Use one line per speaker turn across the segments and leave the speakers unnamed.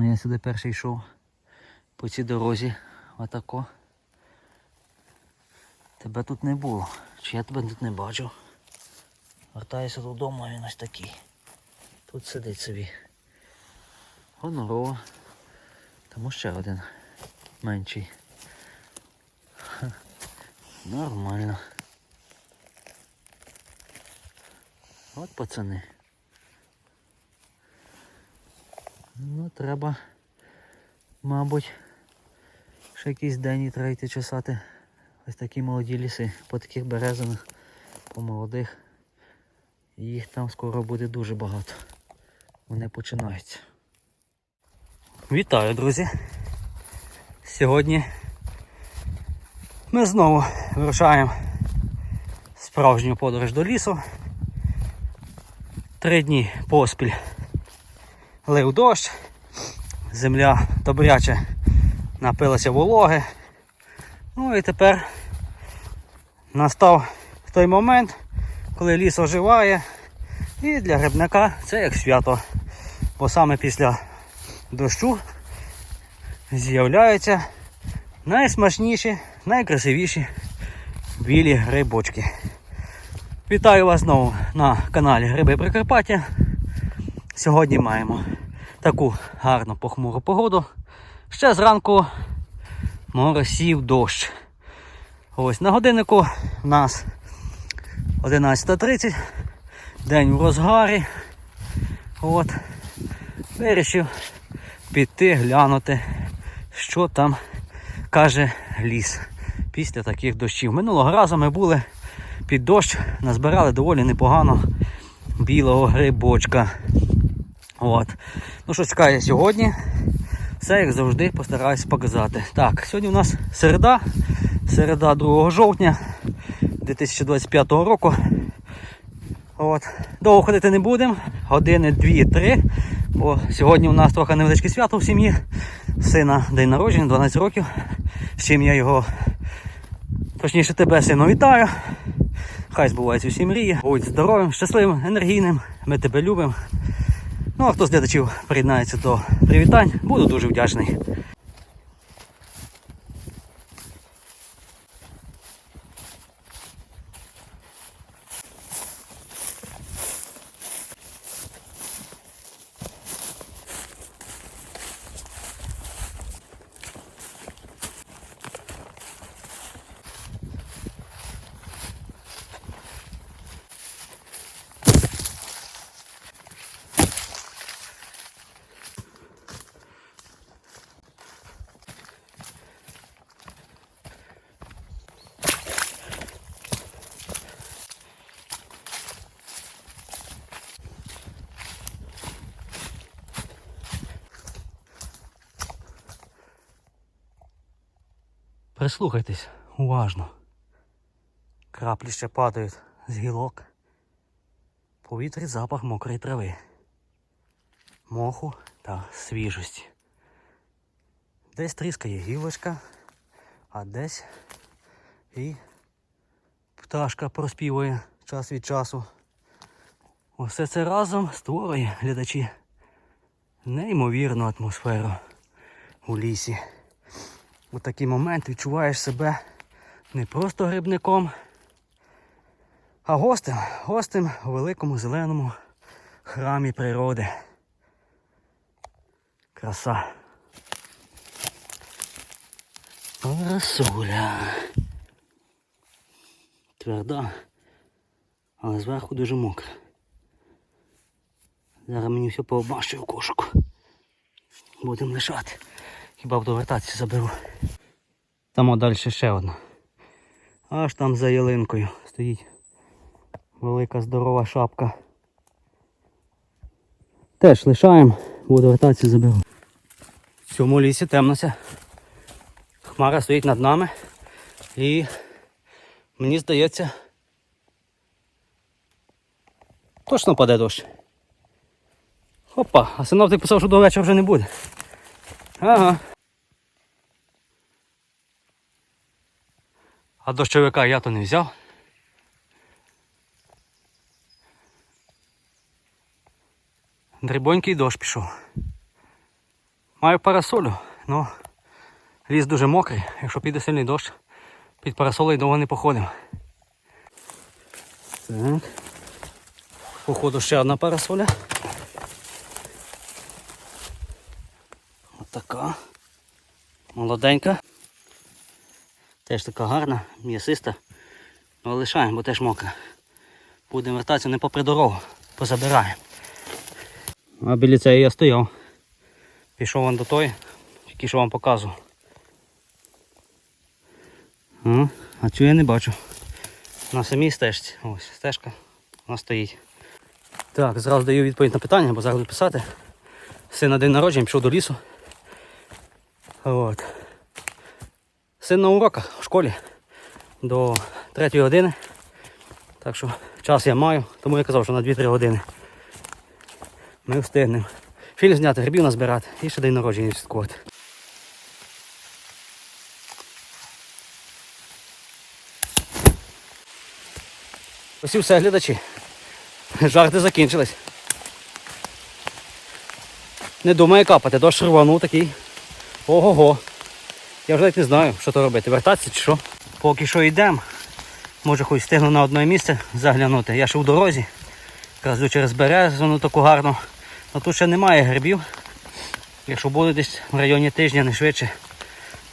Ну я сюди перший йшов по цій дорозі. Отако. Тебе тут не було. Чи я тебе тут не бачив? Вертаюся додому, а він ось такий. Тут сидить собі. Гонорово. Тому ще один менший. Нормально. От пацани. Ну, треба, мабуть, ще якийсь день і треба чесати ось такі молоді ліси, по таких березинах, по молодих. Їх там скоро буде дуже багато. Вони починаються. Вітаю, друзі! Сьогодні ми знову вирушаємо справжню подорож до лісу. Три дні поспіль лив дощ, земля добряче напилася вологи. Ну і тепер настав той момент, коли ліс оживає. І для грибника це як свято. Бо саме після дощу з'являються найсмачніші, найкрасивіші білі грибочки. Вітаю вас знову на каналі Гриби Прикарпаття. Сьогодні маємо таку гарну похмуру погоду. Ще зранку моросів дощ. Ось на годиннику в нас 11.30, день в розгарі. От. Вирішив піти глянути, що там каже ліс після таких дощів. Минулого разу ми були під дощ, назбирали доволі непогано білого грибочка. От. Ну що чекає сьогодні? Все як завжди постараюсь показати. Так, сьогодні у нас середа, середа 2 жовтня 2025 року. От. Довго ходити не будемо, години 2-3, бо сьогодні у нас трохи невеличке свято в сім'ї. Сина день народження, 12 років. З чим я його, точніше тебе, сину, вітаю. Хай збуваються усі мрії. Будь здоровим, щасливим, енергійним. Ми тебе любимо. Ну а хто з глядачів приєднається до привітань, буду дуже вдячний. Прислухайтесь уважно. Краплі ще падають з гілок. Повітрі запах мокрої трави, моху та свіжості. Десь тріскає гілочка, а десь і пташка проспівує час від часу. Усе це разом створює глядачі неймовірну атмосферу у лісі. У такий момент відчуваєш себе не просто грибником, а гостем, гостем у великому зеленому храмі природи. Краса. Красуля. Тверда, але зверху дуже мокра. Зараз мені все пообмащую кошику. Будемо лишати. Хіба буду вертатися заберу. Там далі ще одна. Аж там за ялинкою стоїть велика здорова шапка. Теж лишаємо, буду вертатися заберу. В цьому лісі темнося. Хмара стоїть над нами і мені здається точно паде дощ. Опа, а синоптик писав, що до вечора вже не буде. Ага. А дощовика я то не взяв. Дрібонький дощ пішов. Маю парасолю, але ліс дуже мокрий. Якщо піде сильний дощ, під парасолею довго не походимо. Так. Походу ще одна парасоля. Отака. Молоденька. Теж така гарна, м'ясиста. Ну лишаємо, бо теж мокра. Будемо вертатися не попри дорогу, позабираємо. А біля цієї я стояв. Пішов вон до тої, тільки що вам показував. А, а цю я не бачу. На самій стежці. Ось стежка. Вона стоїть. Так, зразу даю відповідь на питання, бо зараз буду писати. Син на день народження пішов до лісу. От. Син на уроках в школі до 3 години. Так що час я маю, тому я казав, що на 2-3 години. Ми встигнемо. Фільм зняти, грибів назбирати і ще день народження відсвяткувати. Ось і все, глядачі. Жарти закінчились. Не думає капати, дощ рванув такий. Ого-го. Я вже навіть не знаю, що то робити. Вертатися чи що. Поки що йдемо. Може хоч встигну на одне місце заглянути. Я ще в дорозі. Якраз йду через березу таку гарну. Але тут ще немає грибів. Якщо буде десь в районі тижня, не швидше.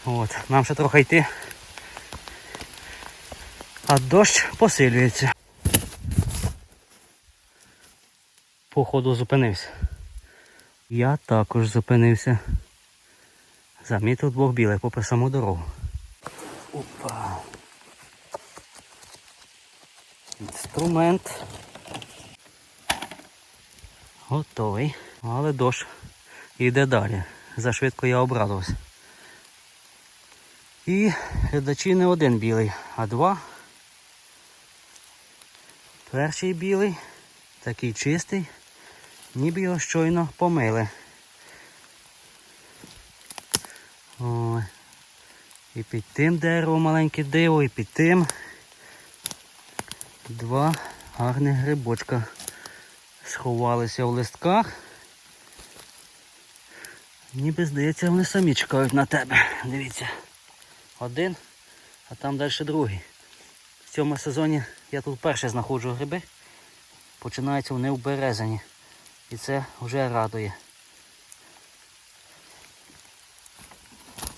От. Нам ще трохи йти. А дощ посилюється. Походу зупинився. Я також зупинився. Замітив двох білих попри саму дорогу. Опа. Інструмент. Готовий. Але дощ йде далі. Зашвидко я обрадувався. І глядачі не один білий, а два. Перший білий, такий чистий, ніби його щойно помили. Ой. І під тим деревом маленьке диво, і під тим два гарних грибочка сховалися в листках. Ніби здається, вони самі чекають на тебе. Дивіться. Один, а там далі другий. В цьому сезоні я тут вперше знаходжу гриби. Починаються вони в березані. І це вже радує.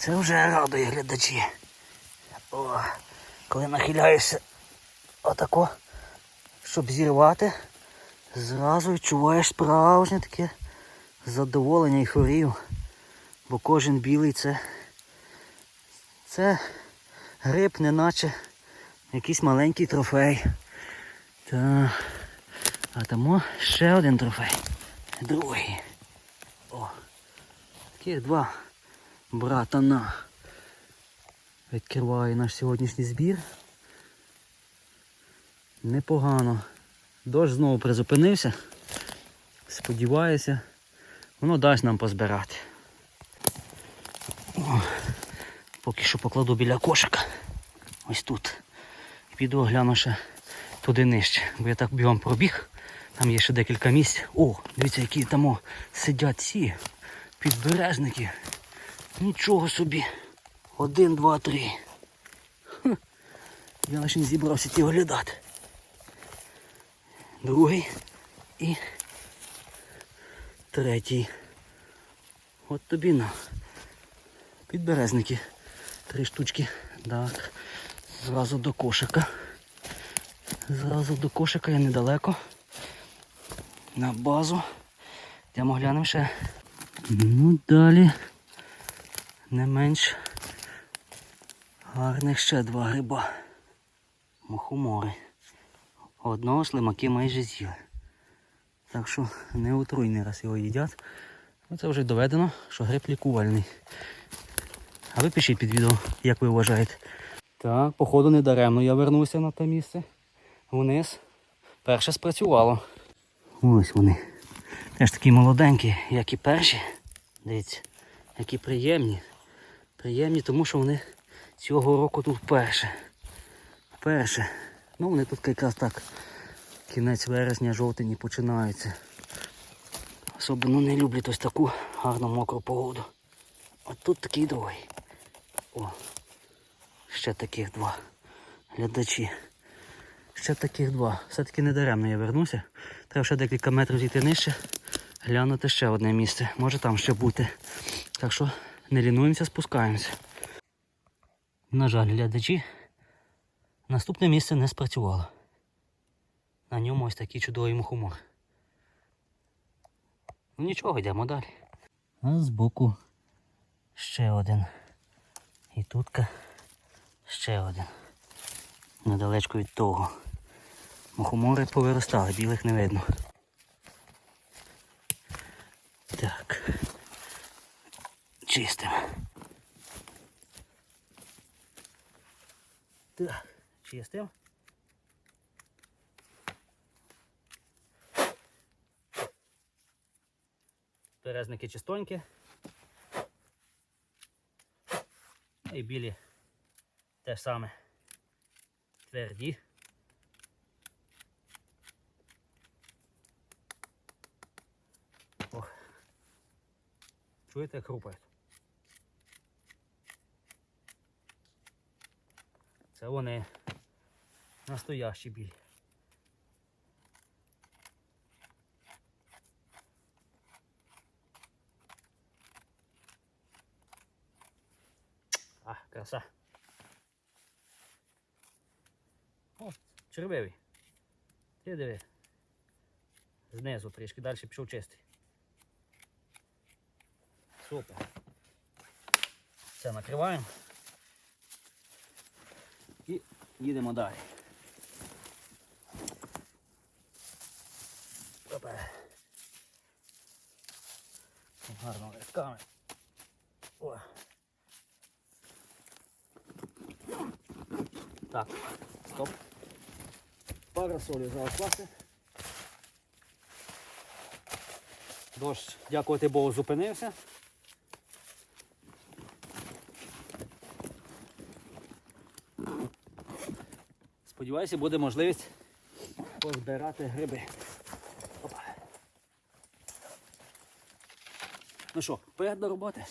Це вже радує глядачі. О, коли нахиляєшся отако, щоб зірвати, зразу відчуваєш справжнє таке задоволення і фурію. Бо кожен білий це, це гриб, неначе якийсь маленький трофей. Та, а тому ще один трофей. Другий. О, таких два братана. Відкриває наш сьогоднішній збір. Непогано. Дощ знову призупинився. Сподіваюся, воно дасть нам позбирати. О, поки що покладу біля кошика. Ось тут. І піду гляну ще туди нижче. Бо я так бігом пробіг. Там є ще декілька місць. О, дивіться, які там сидять ці підбережники. Нічого собі. Один, два, три. Хм. Я лише не зібрався ті оглядати. Другий і третій. От тобі на. Підберезники. Три штучки. Так. Зразу до кошика. Зразу до кошика я недалеко. На базу. Йдемо глянемо ще. Ну далі. Не менш гарних ще два гриба. Мухомори. Одного слимаки майже з'їли. Так що не отруйний раз його їдять. Ну, Це вже доведено, що гриб лікувальний. А ви пишіть під відео, як ви вважаєте. Так, походу не даремно я вернувся на те місце. Вниз. Перше спрацювало. Ось вони. Теж такі молоденькі, як і перші. Дивіться, які приємні. Приємні, тому що вони цього року тут вперше. Вперше. Ну вони тут якраз так. Кінець вересня, жовтень починаються. Особливо не люблять ось таку гарну мокру погоду. От тут такий другий. О, ще таких два. Глядачі. Ще таких два. Все-таки не даремно я вернуся. Треба ще декілька метрів зійти нижче. Глянути ще одне місце. Може там ще бути. Так що не лінуємося, спускаємося. На жаль, глядачі, наступне місце не спрацювало. На ньому ось такий чудовий мухомор. Ну нічого, йдемо далі. А збоку ще один. І тутка ще один. Недалечко від того. Мухомори повиростали, білих не видно. Так. Чистимо. Так, чистим. Перезники чистонькі. Ну І білі те саме. Тверді. Ох. Чуєте, як хрупають? Це вони настоящі білі. А, краса. О, червивий. Ти диви. Знизу трішки, далі пішов чистий. Супер. Це накриваємо. І їдемо далі. Опа. Гарно рядками. О. Так, стоп. Парасолі зараз класи. Дощ, дякувати Богу, зупинився. Сподіваюся, буде можливість позбирати гриби. Опа. Ну що, вперед до роботи.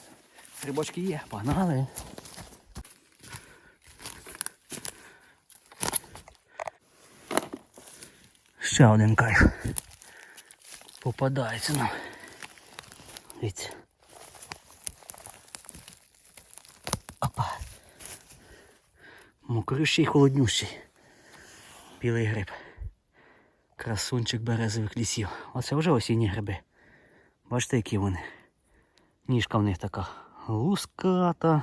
Грибочки є, погнали. Ще один кайф. Попадається нам. Дивіться. Опа. Мокрющий холоднющий. Білий гриб. Красунчик березових лісів. Оце вже осінні гриби. Бачите, які вони. Ніжка в них така луската.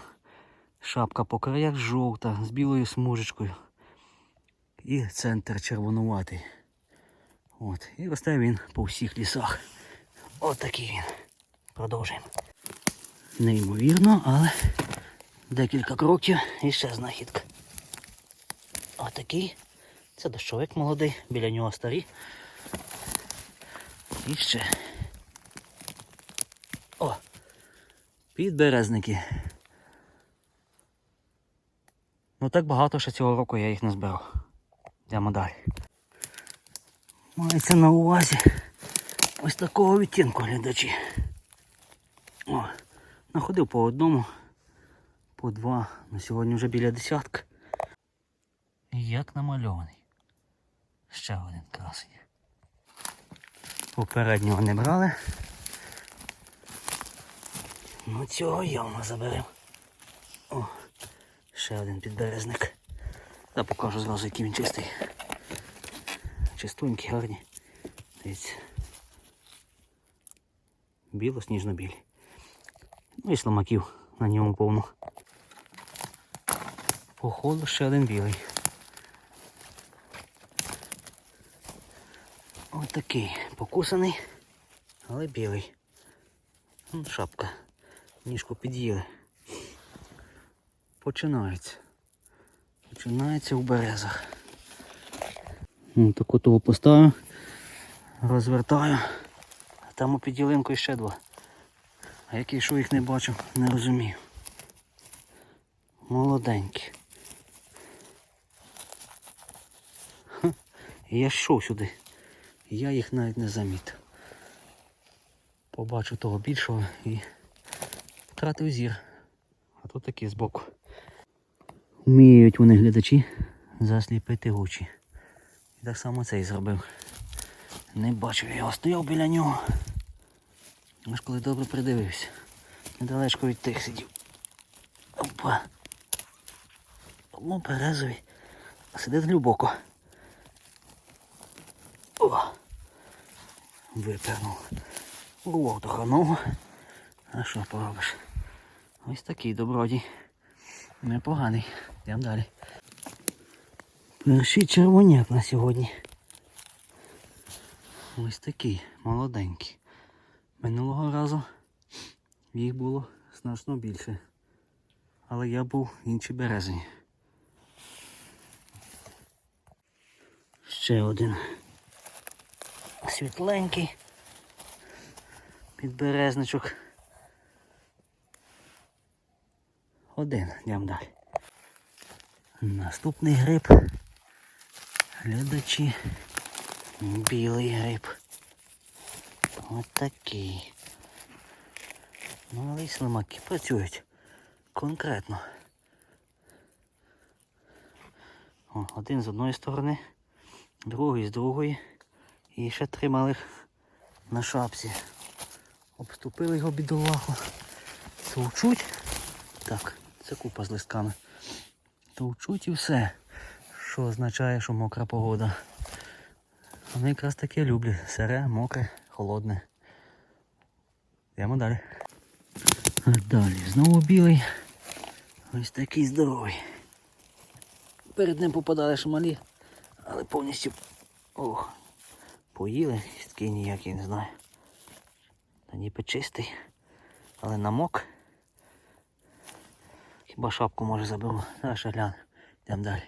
Шапка по краях жовта з білою смужечкою. І центр червонуватий. От. І росте він по всіх лісах. От такий він. Продовжуємо. Неймовірно, але декілька кроків і ще знахідка. Отакий. Це дощовик молодий, біля нього старі. І ще. О! Підберезники. Ну так багато, що цього року я їх не збирав. Йдемо далі. Мається на увазі ось такого відтінку глядачі. О, находив по одному, по два, на сьогодні вже біля десятка. Як намальований. Ще один красень. Попереднього не брали. Ну цього явно заберемо. О, ще один підберезник. Я покажу зразу, який він чистий. Чистунькі, гарні. Дивіться. Біло, сніжно-білі. Ну і сломаків на ньому повно. Походу ще один білий. Ось такий покусаний, але білий. Вон шапка. Ніжку під'їли. Починається. Починається у березах. Ну, таку того поставив, розвертаю, а там у під ялинкою ще два. А який що їх не бачив, не розумію. Молоденькі. Я йшов сюди. Я їх навіть не замітив. Побачу того більшого і втратив зір. А тут такі збоку. Вміють вони глядачі засліпити очі. І так само цей зробив. Не бачив його, стояв біля нього. Аж коли добре придивився. Недалечко від тих сидів. Опа. Ну, березовий. Сидить глибоко. О! Випернув. Улов доханув. А що поробиш? Ось такий добродій. Непоганий. Йдемо далі. Перший червоняк на сьогодні. Ось такий, молоденький. Минулого разу їх було значно більше. Але я був в іншій березі. Ще один світленький підберезничок. Один, йдемо далі. Наступний гриб. Глядачі. Білий гриб. Ось такий. Ну, але слимаки працюють конкретно. О, один з одної сторони, другий з другої. І ще три малих на шапці. Обступили його бідолаху. Товчуть. Так, це купа з листками. Товчуть і все. Що означає, що мокра погода. Вони якраз таке люблять. Сире, мокре, холодне. Йдемо далі. А далі знову білий. Ось такий здоровий. Перед ним попадали шмалі, але повністю ох, поїли, такий ніякий, не знаю. Та ніби чистий, але намок. Хіба шапку може заберу. Зараз ще гляну. Йдемо далі.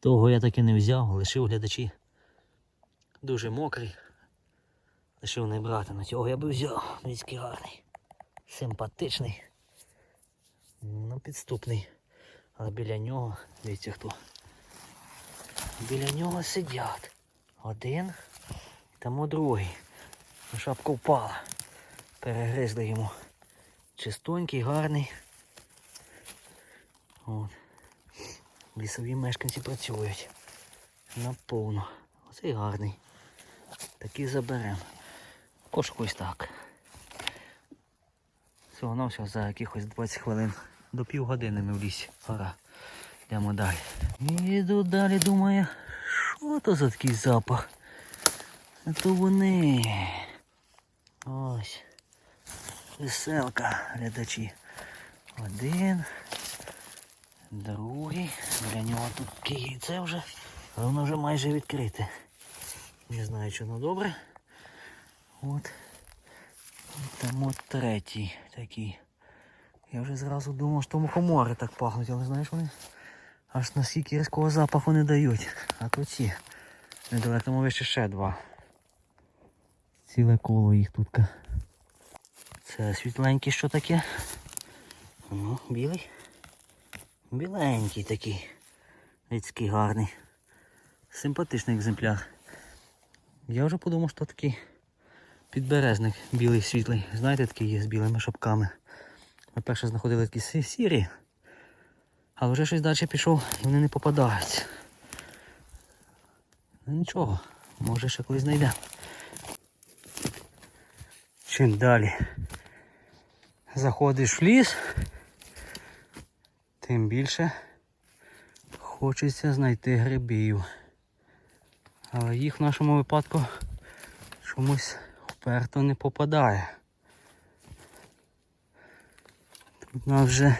Того я таки не взяв, лишив глядачі. Дуже мокрий. Лишив не брати, на цього я би взяв. Дивіться, гарний. Симпатичний. Ну, підступний. Але біля нього, дивіться хто. Біля нього сидять. Один, тому другий. Шапка впала. Перегризли йому. Чистонький, гарний. От. Лісові мешканці працюють. Наповно. Оцей гарний. Такий заберемо. Кошку ось так. Всього на все за якихось 20 хвилин. До півгодини ми в лісі. Пора. Йдемо далі. Іду далі, думаю, що то за такий запах? То вони. Ось. Веселка, глядачі. Один. Другий. Для нього тут таке вже. Воно вже майже відкрите. Не знаю, чи воно добре. От. Там от третій такий. Я вже зразу думав, що мухомори так пахнуть, але знаєш вони аж наскільки різкого запаху не дають. А тут ці. Недалеко вище ще два. Ціле коло їх тут. Це світленький що таке? Ну, білий. Біленький такий. Людський гарний. Симпатичний екземпляр. Я вже подумав, що такий підберезник білий світлий. Знаєте, такий є з білими шапками. Ми перше знаходили такі сірі, але вже щось далі пішов і вони не попадаються. Ну нічого, може ще колись знайде. Чим далі заходиш в ліс, тим більше хочеться знайти грибів. Але їх в нашому випадку чомусь вперто не попадає. Тут нас вже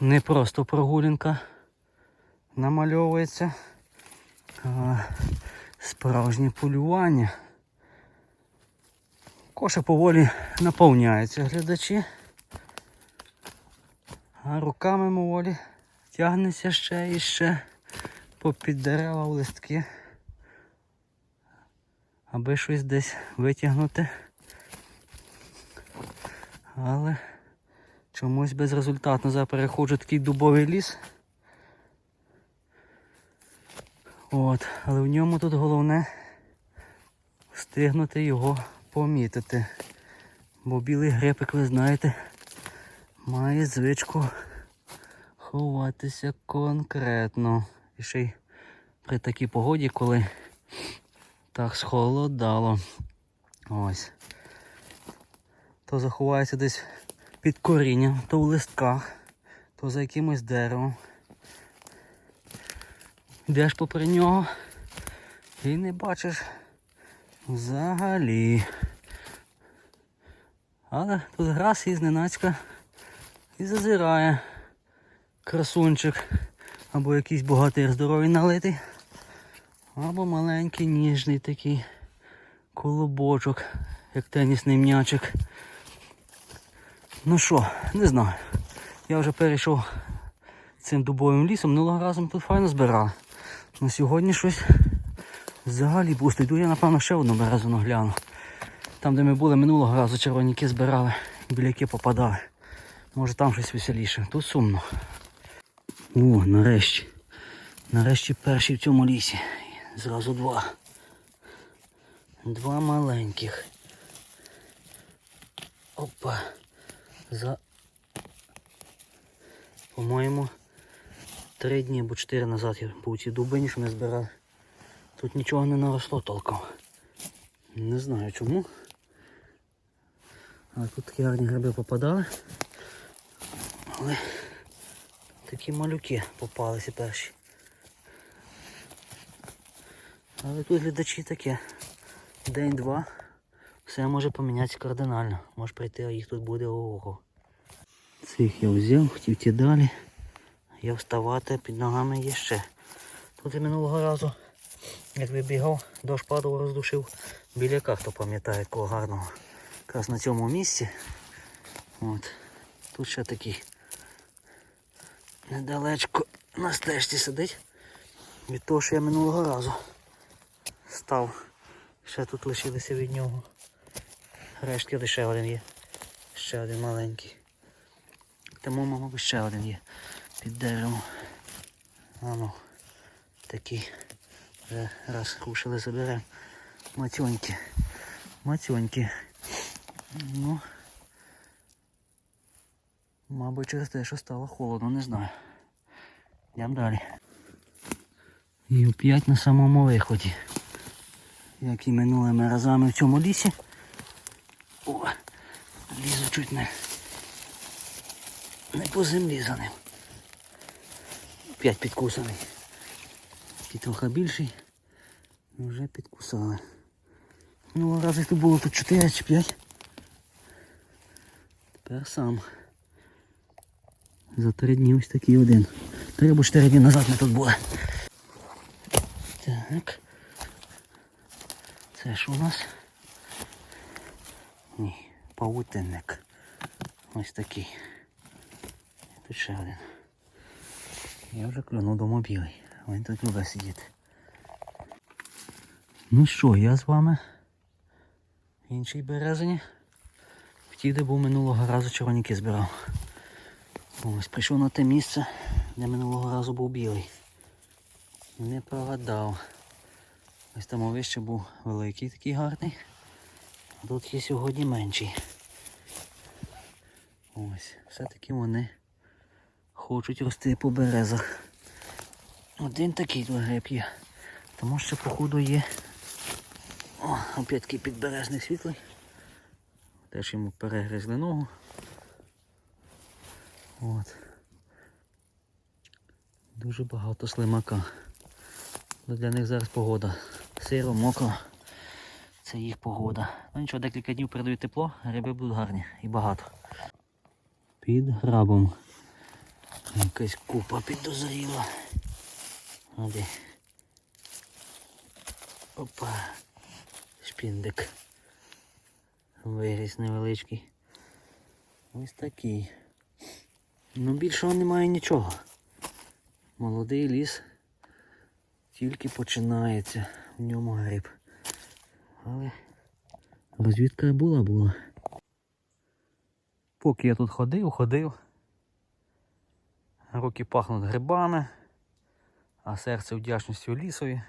не просто прогулянка намальовується, а справжнє полювання. Коша поволі наповняється глядачі, а руками поволі тягнеться ще і ще попід дерева в листки, аби щось десь витягнути. Але чомусь безрезультатно зараз переходжу такий дубовий ліс. От, але в ньому тут головне встигнути його помітити. Бо білий гриб, як ви знаєте, має звичку ховатися конкретно. І ще й при такій погоді, коли так схолодало. Ось. То заховається десь під корінням, то в листках, то за якимось деревом. Йдеш попри нього і не бачиш взагалі. Але тут раз і зненацька і зазирає красунчик. Або якийсь богатир здоровий налитий, або маленький ніжний такий колобочок, як тенісний м'ячик. Ну що, не знаю. Я вже перейшов цим дубовим лісом, минулого разу тут файно збирали. На сьогодні щось взагалі пусто. Йду я, напевно, ще одну березу гляну. Там, де ми були минулого разу, червоняки збирали, біляки попадали. Може там щось веселіше. Тут сумно. О, нарешті. Нарешті перший в цьому лісі. Зразу два. Два маленьких. Опа. За. По-моєму, три дні або чотири назад я у цій дубині, що ми збирали. Тут нічого не наросло толком. Не знаю чому. Але тут такі гарні гриби попадали. Але такі малюки попалися перші. Але тут глядачі таке. День-два. Все може помінятися кардинально. Може прийти, а їх тут буде ого. Цих я взяв, хотів ті далі. Я вставати під ногами є ще. Тут і минулого разу, як вибігав, дощ падав, роздушив біляка, хто пам'ятає кого гарного. Якраз на цьому місці. От. Тут ще такий недалечко на стежці сидить. Від того, що я минулого разу став. Ще тут лишилися від нього. Рештки ще один є. Ще один маленький. Тому, мабуть, ще один є під деревом. А ну, такий. Вже раз рушили, заберемо. Матьоньки. Матьоньки. Ну, мабуть, через те, що стало холодно, не знаю. Йдемо далі. І оп'ять на самому виході. Як і минулими разами в цьому лісі. Чуть не, не по землі за ним. П'ять підкусаний. Такий трохи більший. Вже підкусали. Минулого разу їх тут було тут 4 чи 5. Тепер сам. За три дні ось такий один. Три або чотири дні назад ми тут були. Так. Це ж у нас? Ні, павутинник. Ось такий. Тут ще один. Я вже клюнув дома білий. Він тут любить сидіти. Ну що, я з вами в іншій березині. В тій, де був минулого разу червоняки збирав. Ось прийшов на те місце, де минулого разу був білий. Не прогадав. Ось там вище був великий такий гарний. А тут є сьогодні менший. Ось, все-таки вони хочуть рости по березах. Один такий гриб є. Тому що походу є. О, опять такий підберезний світлий. Теж йому перегризли ногу. От. Дуже багато слимака. Для них зараз погода. Сиро, мокро. Це їх погода. Ну нічого, декілька днів передають тепло, гриби будуть гарні і багато. Під грабом. Якась купа підозріла. А? Опа. Шпіндик. Виріс невеличкий. Ось такий. Ну більшого немає нічого. Молодий ліс тільки починається в ньому гриб. Але розвідка була була. Поки я тут ходив, ходив. Руки пахнуть грибами, а серце вдячністю лісові.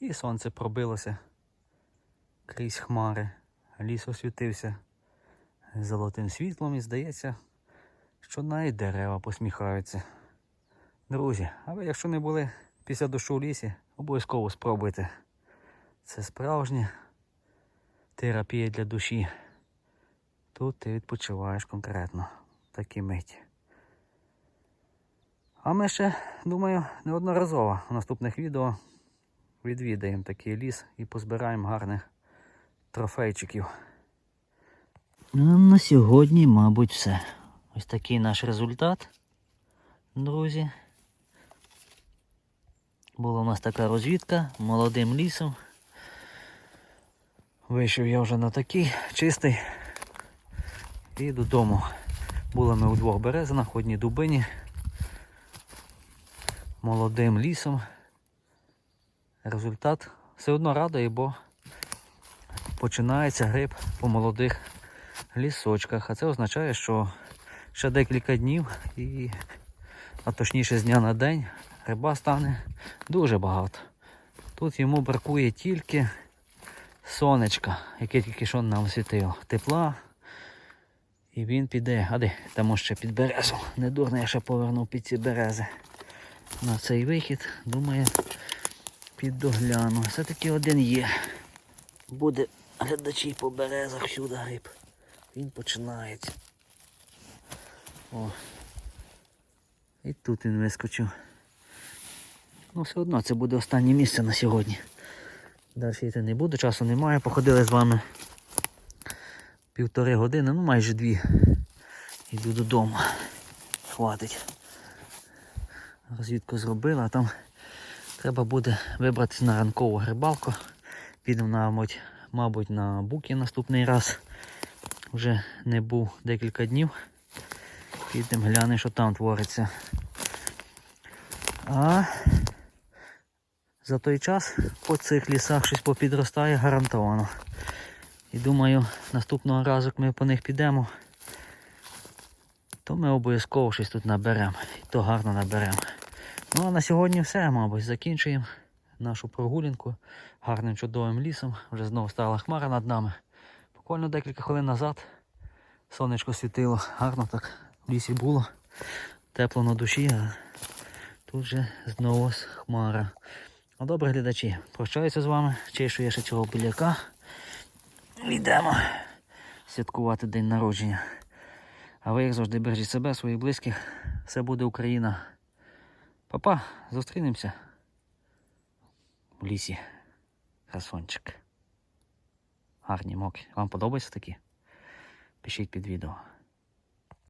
І сонце пробилося крізь хмари. Ліс освітився золотим світлом і здається, що навіть дерева посміхаються. Друзі, а ви якщо не були після дощу в лісі, обов'язково спробуйте. Це справжня терапія для душі. Тут ти відпочиваєш конкретно в такій миті. А ми ще, думаю, неодноразово в наступних відео відвідаємо такий ліс і позбираємо гарних трофейчиків. Ну, на сьогодні, мабуть, все. Ось такий наш результат, друзі. Була у нас така розвідка молодим лісом. Вийшов я вже на такий чистий. І додому. Були ми у двох березинах, одній дубині. Молодим лісом. Результат все одно радує, бо починається гриб по молодих лісочках. А це означає, що ще декілька днів і, а точніше з дня на день, гриба стане дуже багато. Тут йому бракує тільки сонечка, яке тільки що нам світило. Тепла. І він піде. А де? Там ще під березу. Недурно я ще повернув під ці берези. На цей вихід, думаю, піддогляну. Все-таки один є. Буде глядачі по березах всюди гриб. Він починається. О. І тут він вискочив. Ну, все одно це буде останнє місце на сьогодні. Далі йти не буду, часу немає. Походили з вами півтори години, ну майже дві. Йду додому. Хватить. Розвідку зробила, а там треба буде вибратися на ранкову рибалку. Підемо, мабуть, мабуть, на буки наступний раз. Вже не був декілька днів. Підемо глянемо, що там твориться. А за той час по цих лісах щось попідростає гарантовано. І думаю, наступного разу, як ми по них підемо, то ми обов'язково щось тут наберемо. І то гарно наберемо. Ну а на сьогодні все, мабуть, закінчуємо нашу прогулянку гарним чудовим лісом. Вже знову стала хмара над нами. Буквально декілька хвилин назад сонечко світило, гарно так в лісі було. Тепло на душі, а тут же знову хмара. Ну добре, глядачі, прощаюся з вами. Чешу я ще цього біляка. Йдемо святкувати день народження. А ви, як завжди, бережіть себе, своїх близьких. Все буде Україна. Папа, зустрінемося в лісі. Красончик. Гарні моки. Вам подобаються такі? Пишіть під відео.